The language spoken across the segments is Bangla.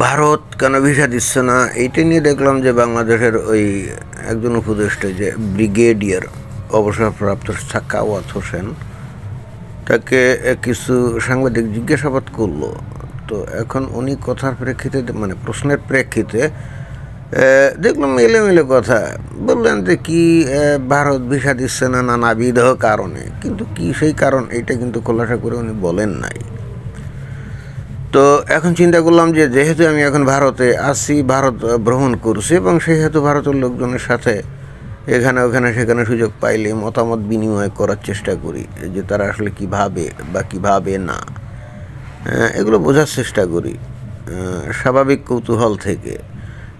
ভারত কেন ভিসা দিচ্ছে না? এইটা নিয়ে দেখলাম যে বাংলাদেশের ওই একজন উপদেষ্টা যে ব্রিগেডিয়ার অবসরপ্রাপ্ত সাকাওয়াত হোসেন, তাকে কিছু সাংবাদিক জিজ্ঞাসাবাদ করল। তো এখন উনি কথার প্রেক্ষিতে মানে প্রশ্নের প্রেক্ষিতে দেখলাম এলোমেলো কথা। বললেন যে কি ভারত ভিসা দিচ্ছে না নানাবিধ কারণে? কিন্তু কি সেই কারণ? এটা কিন্তু খোলাসা করে উনি বলেন নাই। তো এখন চিন্তা করলাম যে যেহেতু আমি এখন ভারতে আসি ভারত ভ্রমণ করছি এবং সেহেতু ভারতের লোকজনের সাথে এখানে, ওখানে, সেখানে সুযোগ পাইলে মতামত বিনিময় করার চেষ্টা করি, যে তারা আসলে কী ভাবে বা কী ভাবে না। এগুলো বোঝার চেষ্টা করি স্বাভাবিক কৌতূহল থেকে।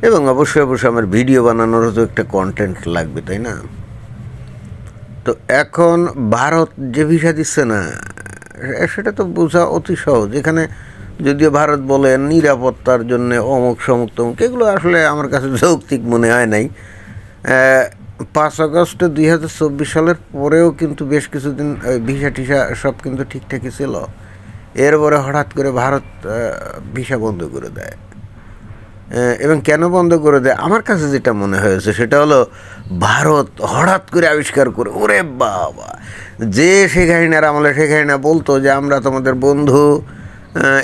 এবং অবশ্যই অবশ্যই আমার ভিডিও বানানোরও তো একটা কন্টেন্ট লাগবে, তাই না? তো এখন ভারত যে ভিসা দিচ্ছে না সেটা তো বোঝা অতি সহজ। এখানে যদিও ভারত বলে নিরাপত্তার জন্য অমুক সমুক তমুক, এগুলো আসলে আমার কাছে যৌক্তিক মনে হয় নাই। পাঁচ আগস্ট দুই হাজার চব্বিশ সালের পরেও কিন্তু বেশ কিছুদিন ভিসা টিসা সব কিন্তু ঠিকঠাকই ছিল। এরপরে হঠাৎ করে ভারত ভিসা বন্ধ করে দেয়। এবং কেন বন্ধ করে দেয়? আমার কাছে যেটা মনে হয়েছে সেটা হলো, ভারত হঠাৎ করে আবিষ্কার করে, ওরে বাবা! যে শেখ হাসিনার আমলে শেখ হাসিনা বলতো যে, আমরা তোমাদের বন্ধু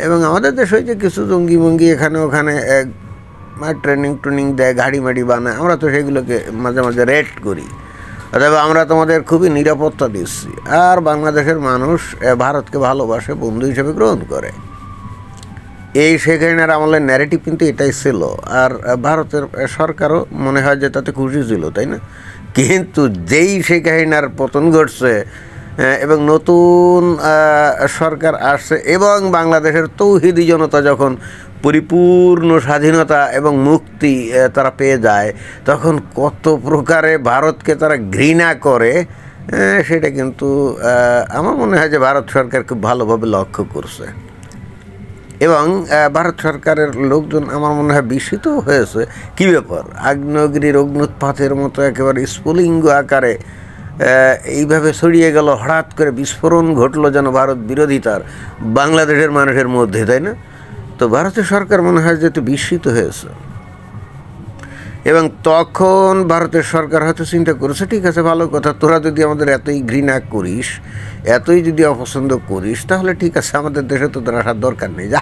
এবং আমাদের দেশে যে কিছু জঙ্গি মঙ্গি এখানে ওখানে এক ট্রেনিং ট্রেনিং দেয়, গাড়ি মাড়ি বানায়। আমরা তো সেগুলোকে মাঝে মাঝে রেড করি। অথবা আমরা তোমাদের খুবই নিরাপত্তা দিচ্ছি। আর বাংলাদেশের মানুষ ভারতকে ভালোবাসে, বন্ধু হিসেবে গ্রহণ করে। এই শেখ হাসিনার আমলের ন্যারেটিভ কিন্তু এটাই ছিল। আর ভারতের সরকারও মনে হয় যে তাতে খুশি ছিল, তাই না? কিন্তু যেই শেখ হাসিনার পতন ঘটছে এবং নতুন সরকার আসছে এবং বাংলাদেশের তৌহিদি জনতা যখন পরিপূর্ণ স্বাধীনতা এবং মুক্তি তারা পেয়ে যায়, তখন কত প্রকারে ভারতকে তারা ঘৃণা করে সেটা কিন্তু আমার মনে হয় যে ভারত সরকার খুব ভালোভাবে লক্ষ্য করছে। এবং ভারত সরকারের লোকজন আমার মনে হয় বিস্মিত হয়েছে। কী ব্যাপার? আগ্নেয়গিরির অগ্নুৎপাতের মতো একেবারে স্ফুলিঙ্গ আকারে এইভাবে ছড়িয়ে গেল, হঠাৎ করে বিস্ফোরণ ঘটলো যেন ভারত বিরোধিতার, বাংলাদেশের মানুষের মধ্যে, তাই না? তো ভারতের সরকার মনে হয় যে বিস্মিত হয়েছে। এবং তখন ভারতের সরকার হয়তো চিন্তা করেছে, ঠিক আছে, ভালো কথা, তোরা যদি আমাদের এতই ঘৃণা করিস, এতই যদি অপছন্দ করিস, তাহলে ঠিক আছে, আমাদের দেশে তোদের আসার দরকার নেই, যা।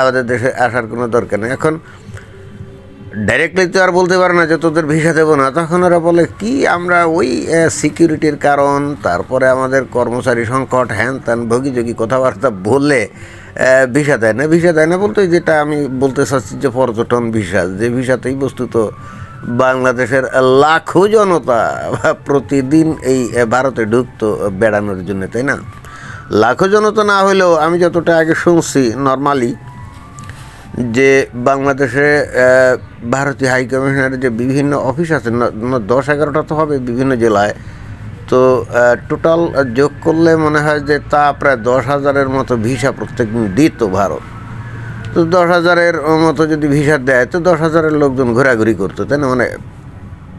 আমাদের দেশে আসার কোনো দরকার নেই। এখন ডাইরেক্টলি তো আর বলতে পারে না যে তোদের ভিসা দেবো না। তখন ওরা বলে, কি, আমরা ওই সিকিউরিটির কারণ, তারপরে আমাদের কর্মচারী সংকট, হ্যান ত্যান, ভোগীযোগী কথাবার্তা বললে ভিসা দেয় না। ভিসা দেয় না বলতে যেটা আমি বলতে চাচ্ছি যে পর্যটন ভিসা, যে ভিসাতেই বস্তুত বাংলাদেশের লাখো জনতা প্রতিদিন এই ভারতে ঢুকতো বেড়ানোর জন্য, তাই না? লাখো জনতা না হলেও আমি যতটা আগে শুনছি নর্মালি যে বাংলাদেশে ভারতীয় হাই কমিশনারের যে বিভিন্ন অফিস আছে দশ এগারোটা তো হবে বিভিন্ন জেলায়, তো টোটাল যোগ করলে মনে হয় যে তা প্রায় দশ হাজারের মতো ভিসা প্রত্যেক দিন দিত ভারত। তো দশ হাজারের মতো যদি ভিসা দেয়, তো দশ হাজারের লোকজন ঘোরাঘুরি করতো, তাই না? মানে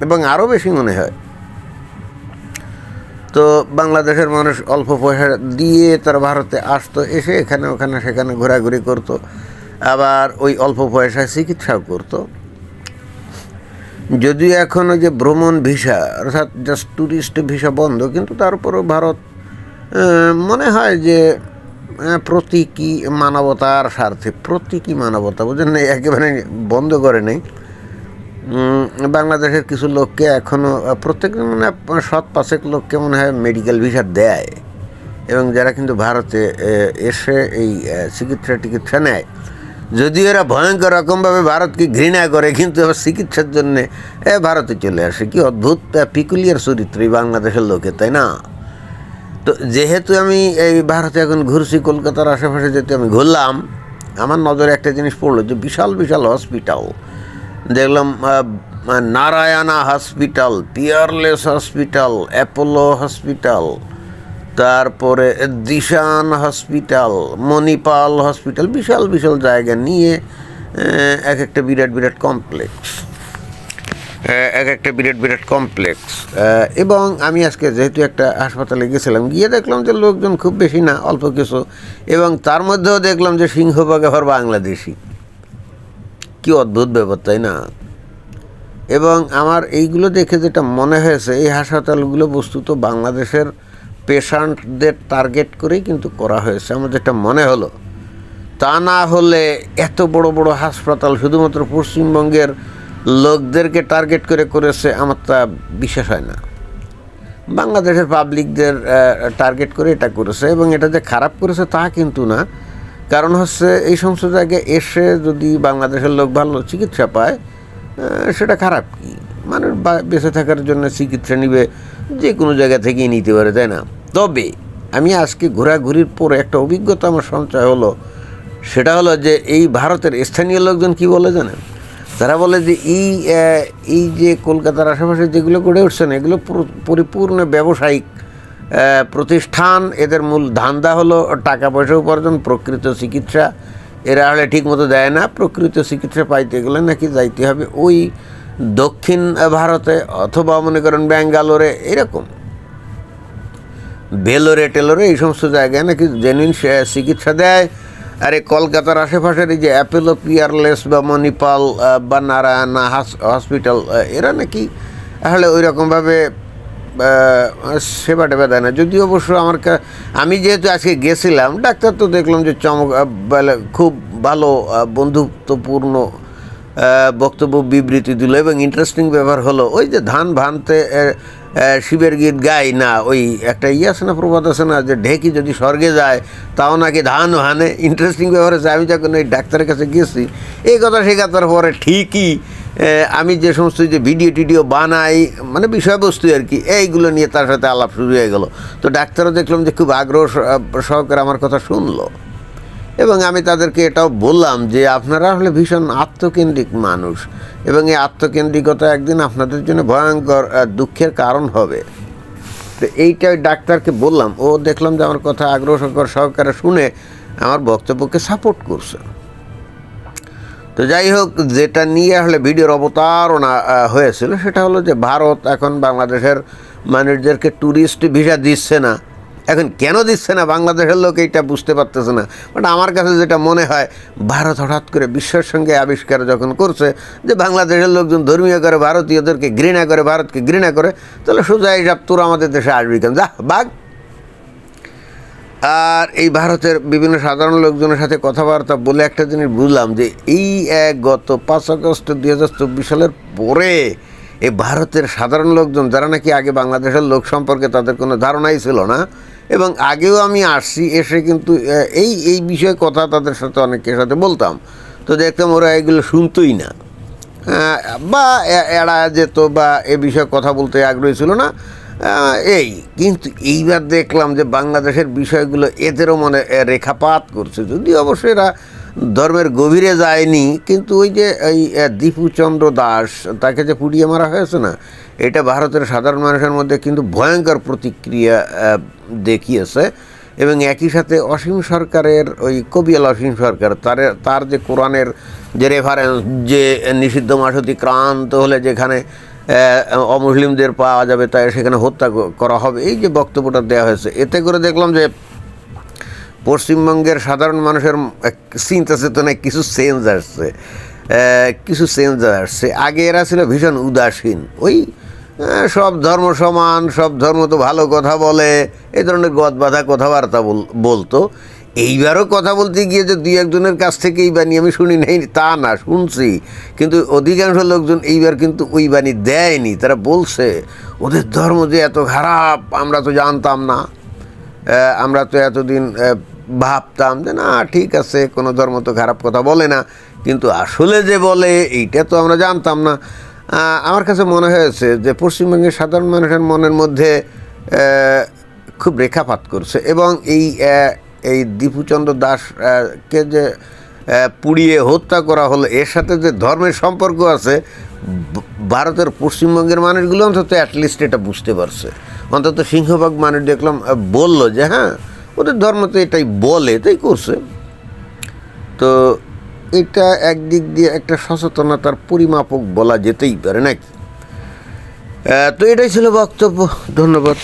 এবং আরও বেশি মনে হয়। তো বাংলাদেশের মানুষ অল্প পয়সা দিয়ে তারা ভারতে আসতো, এসে এখানে, ওখানে, সেখানে ঘোরাঘুরি করতো। আবার ওই অল্প পয়সায় চিকিৎসাও করতো। যদিও এখন ওই যে ভ্রমণ ভিসা, অর্থাৎ জাস্ট ট্যুরিস্ট ভিসা বন্ধ, কিন্তু তারপরেও ভারত মনে হয় যে প্রতীকী মানবতার স্বার্থে, প্রতীকী মানবতা, বুঝলেন না? একেবারে বন্ধ করে নেই। বাংলাদেশের কিছু লোককে এখনও প্রত্যেক মানে সৎ পাঁচেক লোককে মনে হয় মেডিকেল ভিসা দেয়। এবং যারা কিন্তু ভারতে এসে এই চিকিৎসা টিকিৎসা নেয়। যদিও এরা ভয়ঙ্কর রকমভাবে ভারতকে ঘৃণা করে, কিন্তু আবার চিকিৎসার জন্যে এ ভারতে চলে আসে। কি অদ্ভুত পিকুলিয়ার চরিত্র এই বাংলাদেশের লোকে, তাই না? তো যেহেতু আমি এই ভারতে এখন ঘুরছি, কলকাতার আশেপাশে যেহেতু আমি ঘুরলাম, আমার নজরে একটা জিনিস পড়ল যে বিশাল বিশাল হসপিটাল দেখলাম Narayana hospital Peerless hospital Apollo hospital তারপরে দিশান হসপিটাল, মণিপাল হসপিটাল, বিশাল বিশাল জায়গা নিয়ে এক একটা বিরাট বিরাট কমপ্লেক্স এক একটা বিরাট বিরাট কমপ্লেক্স এবং আমি আজকে যেহেতু একটা হাসপাতালে গেছিলাম, গিয়ে দেখলাম যে লোকজন খুব বেশি না, অল্প কিছু। এবং তার মধ্যেও দেখলাম যে সিংহভাগ আবার বাংলাদেশি। কি অদ্ভুত ব্যাপার, তাই না? এবং আমার এইগুলো দেখে যেটা মনে হয়েছে, এই হাসপাতালগুলো বস্তুত বাংলাদেশের পেশেন্টদের টার্গেট করেই কিন্তু করা হয়েছে। আমার যেটা মনে হলো, তা না হলে এত বড় বড় হাসপাতাল শুধুমাত্র পশ্চিমবঙ্গের লোকদেরকে টার্গেট করে করেছে, আমার তা বিশ্বাস হয় না। বাংলাদেশের পাবলিকদের টার্গেট করে এটা করেছে এবং এটা যে খারাপ করেছে তা কিন্তু না। কারণ হচ্ছে এই সমস্ত জায়গায় এসে যদি বাংলাদেশের লোক ভালো চিকিৎসা পায় সেটা খারাপ কি? মানুষ বেঁচে থাকার জন্য চিকিৎসা নিবে, যে কোনো জায়গা থেকেই নিতে পারে, তাই না? তবে আমি আজকে ঘোরাঘুরির পরে একটা অভিজ্ঞতা আমার সঞ্চয় হলো। সেটা হলো যে এই ভারতের স্থানীয় লোকজন কি বলে জানেন? তারা বলে যে এই এই যে কলকাতার আশেপাশে যেগুলো গড়ে উঠছে না এগুলো পরিপূর্ণ ব্যবসায়িক প্রতিষ্ঠান। এদের মূল ধান্দা হলো টাকা পয়সা উপার্জন, প্রকৃত চিকিৎসা। এরা হলে ঠিকমতো দেয় না, প্রকৃত চিকিৎসা পাইতে গেলে নাকি যাইতে হবে ওই দক্ষিণ ভারতে অথবা মনে করেন ব্যাঙ্গালোরে, এরকম। বেলোরে টেলোরে, এই সমস্ত জায়গায় নাকি জেনুইন চিকিৎসা দেয়। আর এই কলকাতার আশেপাশের এই যে অ্যাপেলো পিয়ারলেস বা মণিপাল বা নারায়ণা হাস- হসপিটাল এরা নাকি আসলে ওই রকমভাবে সেবা টেবা দেয় না। যদিও অবশ্য আমার আমি যেহেতু আজকে গেছিলাম, ডাক্তার তো দেখলাম যে চমক খুব ভালো বন্ধুত্বপূর্ণ বক্তব্য বিবৃতি দিল এবং ইন্টারেস্টিং ব্যাপার হলো, ওই যে ধান ভানতে শিবের গীত গাই, না, ওই একটা ইয়ে আছে না, প্রবাদ আছে না, যে ঢেকি যদি স্বর্গে যায়, তাও নাকি ধান হানে। ইন্টারেস্টিং ব্যাপার আছে আমি যখন ওই ডাক্তারের কাছে গেছি এই কথা শেখাতার পরে ঠিকই আমি যে সমস্ত যে ভিডিও টিডিও বানাই মানে বিষয়বস্তু আর কি, এইগুলো নিয়ে তার সাথে আলাপ শুরু হয়ে গেল। তো ডাক্তারও দেখলাম যে খুব আগ্রহ সহকারে আমার কথা শুনলো। এবং আমি তাদেরকে এটাও বললাম যে আপনারা হলে ভীষণ আত্মকেন্দ্রিক মানুষ এবং এই আত্মকেন্দ্রিকতা একদিন আপনাদের জন্য ভয়ঙ্কর দুঃখের কারণ হবে। তো এইটা ওই ডাক্তারকে বললাম। ও দেখলাম যে আমার কথা আগ্রহ সহকারে শুনে আমার বক্তব্যকে সাপোর্ট করছে। তো যাই হোক, যেটা নিয়ে আসলে ভিডিওর অবতারণা হয়েছিল সেটা হলো যে ভারত এখন বাংলাদেশের মানুষদেরকে ট্যুরিস্ট ভিসা দিচ্ছে না। এখন কেন দিচ্ছে না? বাংলাদেশের লোক এইটা বুঝতে পারতেছে না। বাট আমার কাছে যেটা মনে হয়, ভারত হঠাৎ করে বিশ্বের সঙ্গে আবিষ্কার যখন করছে, যে বাংলাদেশের লোকজন ধর্মীয় করে, ভারতীয়দেরকে ঘৃণা করে, ভারতকে ঘৃণা করে, তাহলে সোজা এইসব তোর আমাদের দেশে আসবি কেন? যা, বাঘ। আর এই ভারতের বিভিন্ন সাধারণ লোকজনের সাথে কথাবার্তা বলে একটা জিনিস বুঝলাম, যে এই এক গত পাঁচ আগস্ট দুই হাজার চব্বিশ সালের পরে এই ভারতের সাধারণ লোকজন, যারা নাকি আগে বাংলাদেশের লোক সম্পর্কে তাদের কোনো ধারণাই ছিল না এবং আগেও আমি আসছি, এসে কিন্তু এই এই বিষয়ে কথা তাদের সাথে অনেকের সাথে বলতাম। তো দেখতাম ওরা এগুলো শুনতোই না। বা এরা যেত বা এ বিষয়ে কথা বলতে আগ্রহী ছিল না। এই, কিন্তু এইবার দেখলাম যে বাংলাদেশের বিষয়গুলো এদেরও মনে রেখাপাত করছে। যদি অবশ্যই এরা ধর্মের গভীরে যায়নি, কিন্তু ওই যে এই দীপুচন্দ্র দাস, তাকে যে পুড়িয়ে মারা হয়েছে না, এটা ভারতের সাধারণ মানুষের মধ্যে কিন্তু ভয়ঙ্কর প্রতিক্রিয়া দেখিয়েছে। এবং একই সাথে অসীম সরকারের ওই কবিয়াল অসীম সরকার, তার তার যে কোরআনের যে রেফারেন্স যে নিষিদ্ধ মাস অতিক্রান্ত হলে যেখানে অমুসলিমদের পাওয়া যাবে, তাই সেখানে হত্যা করা হবে, এই যে বক্তব্যটা দেওয়া হয়েছে, এতে করে দেখলাম যে পশ্চিমবঙ্গের সাধারণ মানুষের চিন্তা চেতনায় কিছু চেঞ্জ আসছে। কিছু চেঞ্জ আসছে। আগে এরা ছিল ভীষণ উদাসীন। ওই সব ধর্ম সমান, সব ধর্ম তো ভালো কথা বলে, এই ধরনের গদ বাঁধা কথাবার্তা বল- বলতো। এইবারও কথা বলতে গিয়ে যে দুই একজনের কাছ থেকে এই বাণী আমি শুনি নাই, তা না, শুনছি। কিন্তু অধিকাংশ লোকজন এইবার কিন্তু ওই বাণী দেয়নি। তারা বলছে, ওদের ধর্ম যে এত খারাপ, আমরা তো জানতাম না। আমরা তো এতদিন ভাবতাম যে না, ঠিক আছে, কোনো ধর্ম তো খারাপ কথা বলে না। কিন্তু আসলে যে বলে, এইটা তো আমরা জানতাম না। আমার কাছে মনে হয়েছে যে পশ্চিমবঙ্গের সাধারণ মানুষের মনের মধ্যে খুব রেখাপাত করছে। এবং এই এই দীপুচন্দ্র দাস কে যে পুড়িয়ে হত্যা করা হলো, এর সাথে যে ধর্মের সম্পর্ক আছে ভারতের পশ্চিমবঙ্গের মানুষগুলো অন্তত অ্যাটলিস্ট এটা বুঝতে পারছে। অন্তত সিংহভাগ মানুষ দেখলাম বলল যে হ্যাঁ ওদের ধর্ম তো এটাই বলে, তাই করছে। তো এটা একদিক দিয়ে একটা সচেতনতার পরিমাপক বলা যেতেই পারে, নাকি? তো এটাই ছিল বক্তব্য, ধন্যবাদ।